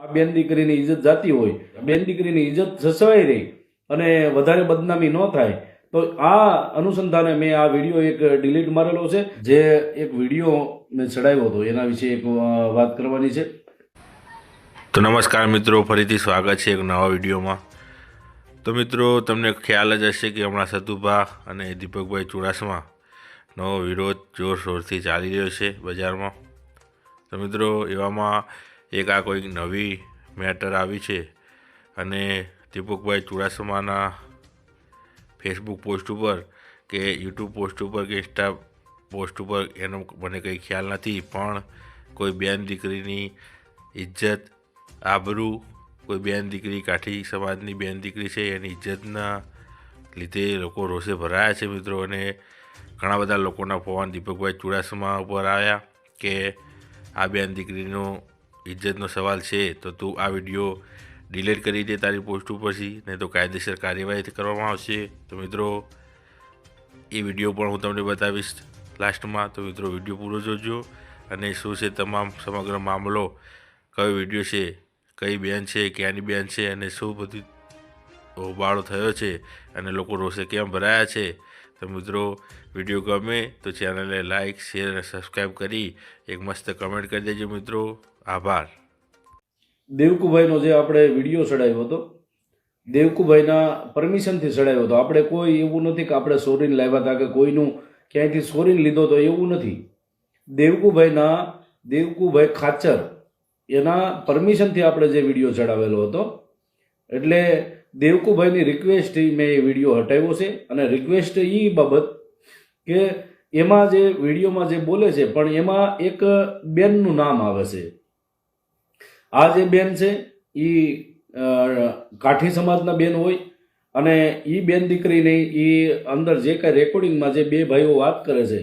આ બેન દીકરીની ઇજ્જત જાતી હોય, બેન દીકરીની ઇજ્જત જસવાઈ રહી અને વધારે બદનામી ન થાય, તો આ અનુસંધાને મેં આ વીડિયો એક ડિલીટ મારેલો છે, જે એક વીડિયો મેં ચડાવ્યો હતો. એના વિશે એક વાત કરવાની છે. તો નમસ્કાર મિત્રો, ફરીથી સ્વાગત છે એક નવા વિડીયોમાં. તો મિત્રો, તમને ખ્યાલ જ હશે કે હમણાં સતુભા અને દીપકભાઈ ચુડાસમા નવો વિરોધ જોરશોરથી ચાલી રહ્યો છે બજારમાં. તો મિત્રો, એવામાં એક આ કોઈક નવી મેટર આવી છે અને દીપકભાઈ ચુડાસમાના ફેસબુક પોસ્ટ ઉપર કે યુટ્યુબ પોસ્ટ ઉપર કે ઇન્સ્ટા પોસ્ટ ઉપર એનો મને કંઈ ખ્યાલ નથી, પણ કોઈ બેન દીકરીની ઇજ્જત, આબરૂ કોઈ બેન દીકરી, કાઠી સમાજની બેન દીકરી છે, એની ઇજ્જતના લીધે લોકો રોષે ભરાયા છે મિત્રો અને ઘણા બધા લોકોના ફોન દીપકભાઈ ચુડાસમા ઉપર આવ્યા કે આ બેન દીકરીનો ઇજ્જતનો સવાલ છે, તો તું આ વીડિયો ડિલીટ કરી દે તારી પોસ્ટ ઉપરથી નહીં તો કાયદેસર કાર્યવાહી કરવામાં આવશે. તો મિત્રો, એ વીડિયો પણ હું તમને બતાવીશ લાસ્ટમાં. તો મિત્રો, વીડિયો પૂરો જોજો અને શું છે તમામ સમગ્ર મામલો, કયો વીડિયો છે, કઈ બેન છે, ક્યાંની બેન છે અને શું બધું હોબાળો થયો છે અને લોકો રોષે કેમ ભરાયા છે. તો મિત્રો, વીડિયો ગમે તો ચેનલને લાઇક શેર અને સબસ્ક્રાઈબ કરી એક મસ્ત કમેન્ટ કરી દેજો મિત્રો. આભાર. દેવકુભાઈનો જે આપણે વીડિયો ચડાવ્યો હતો, દેવકુભાઈના પરમિશનથી ચડાવ્યો હતો. આપણે કોઈ એવું નથી કે આપણે સોરીને લાવ્યા હતા કે કોઈનું ક્યાંયથી સોરીને લીધો તો એવું નથી. દેવકુભાઈના, દેવકુભાઈ ખાચર, એના પરમિશનથી આપણે જે વીડિયો ચડાવેલો હતો, એટલે દેવકુભાઈની રિક્વેસ્ટથી મેં એ વીડિયો હટાવ્યો છે અને રિક્વેસ્ટ એ બાબત કે એમાં જે વિડીયોમાં જે બોલે છે, પણ એમાં એક બેનનું નામ આવે છે. આ જે બેન છે એ કાઠી સમાજના બેન હોય અને એ બેન દીકરીને એ અંદર જે કાંઈ રેકોર્ડિંગમાં જે બે ભાઈઓ વાત કરે છે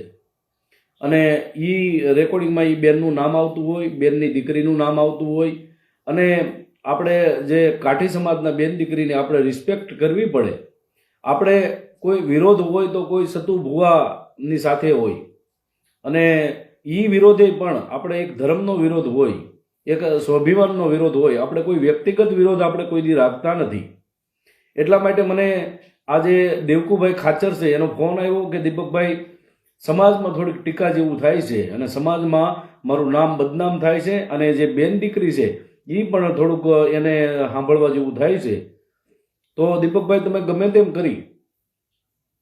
અને એ રેકોર્ડિંગમાં એ બેનનું નામ આવતું હોય, બેનની દીકરીનું નામ આવતું હોય અને આપણે જે કાઠી સમાજના બેન દીકરીને આપણે રિસ્પેક્ટ કરવી પડે. આપણે કોઈ વિરોધ હોય તો કોઈ સતુ ભુવાની સાથે હોય અને એ વિરોધે પણ આપણે એક ધર્મનો વિરોધ હોય. એક સ્વાભિમાનનો વિરોધ હોય, આપણે કોઈ વ્યક્તિગત વિરોધ આપણે કોઈ દી રાખતા નથી. એટલા માટે મને આજે દેવકુભાઈ ખાચર છે, એનો ફોન આવ્યો કે દીપકભાઈ, સમાજમાં થોડીક ટીકા જેવું થાય છે અને સમાજમાં મારું નામ બદનામ થાય છે અને જે બેન દીકરી છે એ પણ થોડુંક એને સાંભળવા જેવું થાય છે. તો દીપકભાઈ, તમે ગમે તેમ કરી.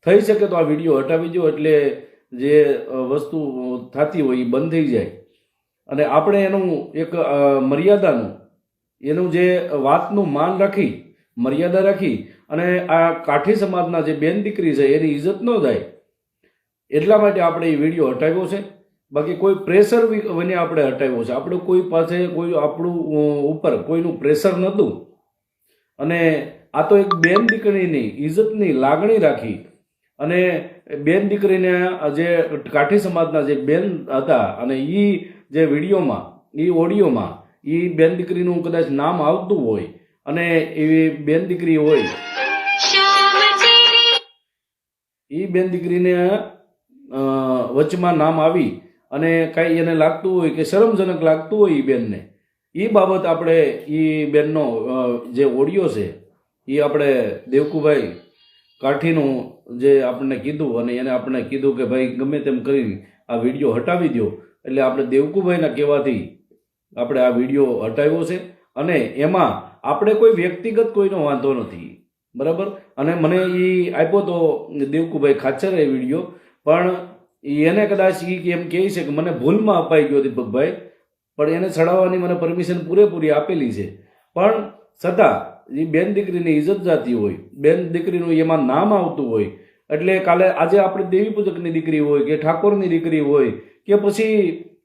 થઈ શકે તો આ વીડિયો હટાવી દો એટલે જે વસ્તુ થતી હોય એ બંધ થઈ જાય. અને આપણે એનું એક મર્યાદાનું, એનું જે વાતનું માન રાખી, મર્યાદા રાખી અને આ કાઠી સમાજના જે બેન દીકરી છે એની ઇજ્જત ન થાય, એટલા માટે આપણે એ વીડિયો હટાવ્યો છે. બાકી કોઈ પ્રેશર વિને આપણે હટાવ્યો છે. આપણે કોઈ પાસે, કોઈ આપણું ઉપર કોઈનું પ્રેશર નહોતું. અને આ તો એક બેન દીકરીની ઇજ્જતની લાગણી રાખી અને બેન દીકરીને જે કાઠી સમાજના જે બેન હતા અને એ જે વિડીયોમાં એ ઓડિયોમાં એ બેન દીકરીનું કદાચ નામ આવતું હોય અને એવી બેન દીકરી હોય. એ બેન દીકરીને વચમાં નામ આવી અને કાંઈ એને લાગતું હોય કે શરમજનક લાગતું હોય એ બેનને. એ બાબત આપણે એ બેનનો જે ઓડિયો છે એ આપણે દેવકુભાઈ કાઠીનું જે આપણને કીધું અને એને આપણને કીધું કે ભાઈ, ગમે તેમ કરી આ વીડિયો હટાવી દો એટલે આપણે દેવકુભાઈના કહેવાથી આપણે આ વીડિયો હટાવ્યો છે અને એમાં આપણે કોઈ વ્યક્તિગત કોઈનો વાંધો નથી. બરાબર? અને મને એ આપ્યો તો દેવકુભાઈ ખાચર એ વીડિયો, પણ એને કદાચ એ એમ કહે છે કે મને ભૂલમાં અપાઈ ગયો દીપકભાઈ, પણ એને ચડાવવાની મને પરમિશન પૂરેપૂરી આપેલી છે. પણ છતાં એ બેન દીકરીની ઇજ્જત જાતી હોય, બેન દીકરીનું એમાં નામ આવતું હોય, એટલે કાલે આજે આપણે દેવી પૂજકની દીકરી હોય કે ઠાકોરની દીકરી હોય, કે પછી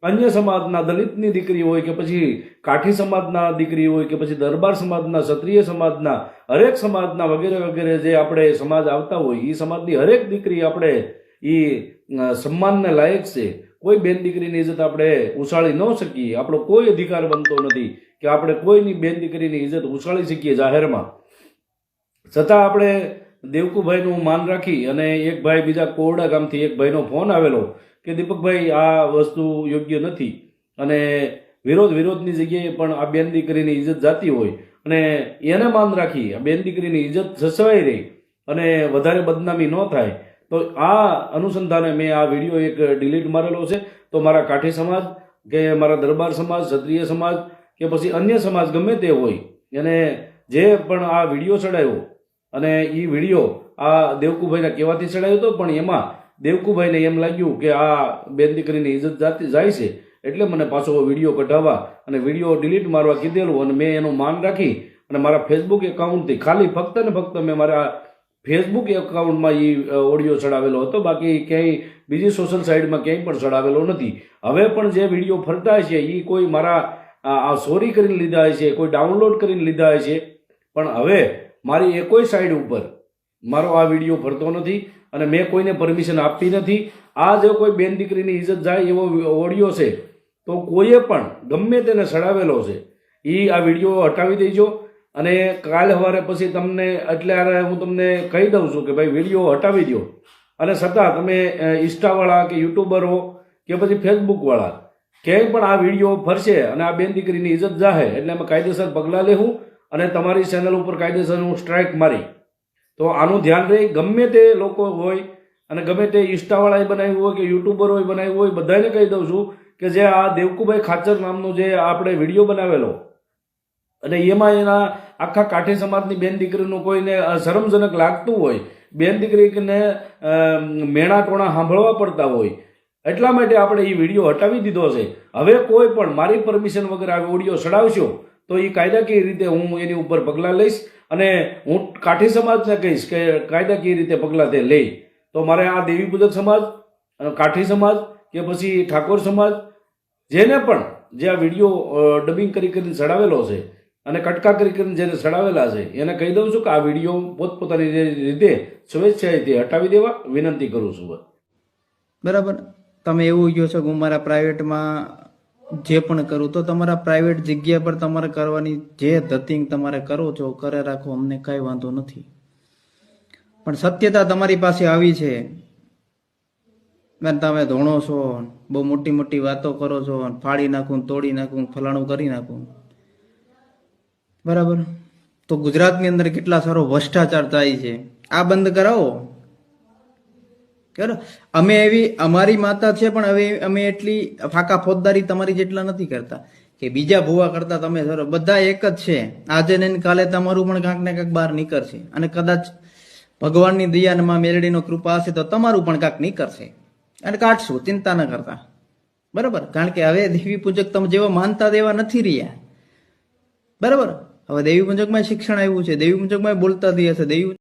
અન્ય સમાજના દલિતની દીકરી હોય, કે પછી કાઠી સમાજના દીકરી હોય, કે પછી દરબાર સમાજના, ક્ષત્રિય સમાજના, હરેક સમાજના વગેરે વગેરે જે આપણે સમાજ આવતા હોય એ સમાજની હરેક દીકરી આપણે એ સન્માનને લાયક છે. કોઈ બેન દીકરીની ઇજ્જત આપણે ઉછાળી ન શકીએ. આપણો કોઈ અધિકાર બનતો નથી. કે આપણે કોઈની બેન દીકરીની ઇજ્જત ઉછાળી શકીએ જાહેરમાં. છતાં આપણે દેવકુભાઈનું માન રાખી અને એક ભાઈ બીજા કોરડા ગામથી એક ભાઈનો ફોન આવેલો કે દીપકભાઈ, આ વસ્તુ યોગ્ય નથી. અને વિરોધ વિરોધની જગ્યાએ પણ આ બેન દીકરીની ઇજ્જત જાતી હોય. અને એને માન રાખી આ બેન દીકરીની ઇજ્જત સસવાઈ રહી અને વધારે બદનામી ન થાય. તો આ અનુસંધાને મેં આ વીડિયો એક ડિલીટ મારેલો છે. તો મારા કાઠી સમાજ કે મારા દરબાર સમાજ, ક્ષત્રિય સમાજ કે પછી અન્ય સમાજ ગમે તે હોય, એને જે પણ આ વીડિયો ચડાવ્યો અને એ વીડિયો આ દેવકુભાઈના કહેવાથી ચડાવ્યો હતો પણ એમાં દેવકુભાઈને એમ લાગ્યું કે આ બેન દીકરીની ઇજ્જત જાતી જાય છે, એટલે મને પાછો વીડિયો કઢાવવા અને વીડિયો ડિલીટ મારવા કીધેલું અને મેં એનું માન રાખી અને મારા ફેસબુક એકાઉન્ટથી ખાલી ફક્ત ને ફક્ત મેં મારા ફેસબુક એકાઉન્ટમાં એ ઓડિયો ચડાવેલો હતો, બાકી ક્યાંય બીજી સોશિયલ સાઇટમાં ક્યાંય પણ ચડાવેલો નથી. હવે પણ જે વીડિયો ફરતા છે એ કોઈ મારા આ સોરી કરીને લીધા હોય છે, કોઈ ડાઉનલોડ કરીને લીધા હોય છે. પણ હવે મારી એકોય સાઈડ ઉપર મારો આ વીડિયો ફરતો નથી અને મેં કોઈને પરમિશન આપતી નથી. આ જો કોઈ બેન દીકરીની ઇજ્જત જાય એવો ઓડિયો છે, તો કોઈએ પણ ગમે તેને સડાવેલો છે એ આ વીડિયો હટાવી દેજો. અને કાલ સવારે પછી તમને, એટલે હું તમને કહી દઉં છું કે ભાઈ વીડિયો હટાવી દો અને છતાં તમે ઇન્સ્ટાવાળા કે યુટ્યુબરો કે પછી ફેસબુકવાળા ક્યાંય પણ આ વીડિયો ફરશે અને આ બેન દીકરીની ઇજ્જત જાહે એટલે અમે કાયદેસર પગલાં લેવું અને તમારી ચેનલ ઉપર કાયદેસર હું સ્ટ્રાઇક મારી. તો આનું ધ્યાન રહે, ગમે તે લોકો હોય અને ગમે તે ઇન્સ્ટાવાળાએ બનાવ્યું હોય કે યુટ્યુબરોએ બનાવ્યું હોય, બધાને કહી દઉં છું કે જે આ દેવકુભાઈ ખાચર નામનો જે આપણે વીડિયો બનાવેલો અને એમાં એના આખા કાઠી સમાજની બેન દીકરીનું કોઈને શરમજનક લાગતું હોય, બેન દીકરીને મેણા ટોણા સાંભળવા પડતા હોય એટલા માટે આપણે એ વીડિયો હટાવી દીધો છે. હવે કોઈ પણ મારી પરમિશન વગર આ ઓડિયો ચડાવશો, તો એ કાયદાકીય રીતે હું એની ઉપર પગલાં લઈશ અને હું કાઠી સમાજને કહીશ કે કાયદાકીય રીતે પગલાં તે લે તો મારે આ દેવી પૂજક સમાજ કાઠી સમાજ કે પછી ઠાકોર સમાજ, જેને પણ જે આ વીડિયો ડબિંગ કરી કરીને ચડાવેલો છે અને કટકા કરી કરીને જેને ચડાવેલા છે, એને કહી દઉં છું કે આ વીડિયો પોતપોતાની રીતે સ્વેચ્છાએથી હટાવી દેવા વિનંતી કરું છું. બરાબર. તમે એવું કહો છો કે હું મારા પ્રાઇવેટમાં જે પણ કરું, તો તમારા પ્રાઇવેટ જગ્યા પર તમારે કરવાની જે ધતિંગ તમારે કરો છો, કરે રાખો, અમને કાંઈ વાંધો નથી. પણ સત્યતા તમારી પાસે આવી છે. બેન તમે ધોણો છો, બહુ મોટી મોટી વાતો કરો છો, ફાડી નાખું, તોડી નાખું, ફલાણું કરી નાખું. બરાબર? તો ગુજરાતની અંદર કેટલા સારો ભ્રષ્ટાચાર થાય છે. આ બંધ કરાવો. બરાબર? અમે એવી, અમારી માતા છે, પણ હવે અમે એટલી ફાકા ફોજદારી તમારી જેટલા નથી કરતા. કે બીજા ભૂવા કરતા તમે સર બધા એક જ છે. આજે ને કાલે તમારું પણ કાંક ને કાંક બહાર નીકળશે. અને કદાચ ભગવાનની દયાનમાં મેરડીનો કૃપા હશે તો તમારું પણ કાંક નીકળશે. અને કાઢશું, ચિંતા ન કરતા. બરાબર? કારણ કે હવે દેવી પૂજક તમે જેવા માનતા દેવા નથી રહ્યા. બરાબર? હવે દેવી પૂજકમાં શિક્ષણ આવ્યું છે. દેવી પૂજકમાં બોલતા દે છે. દેવી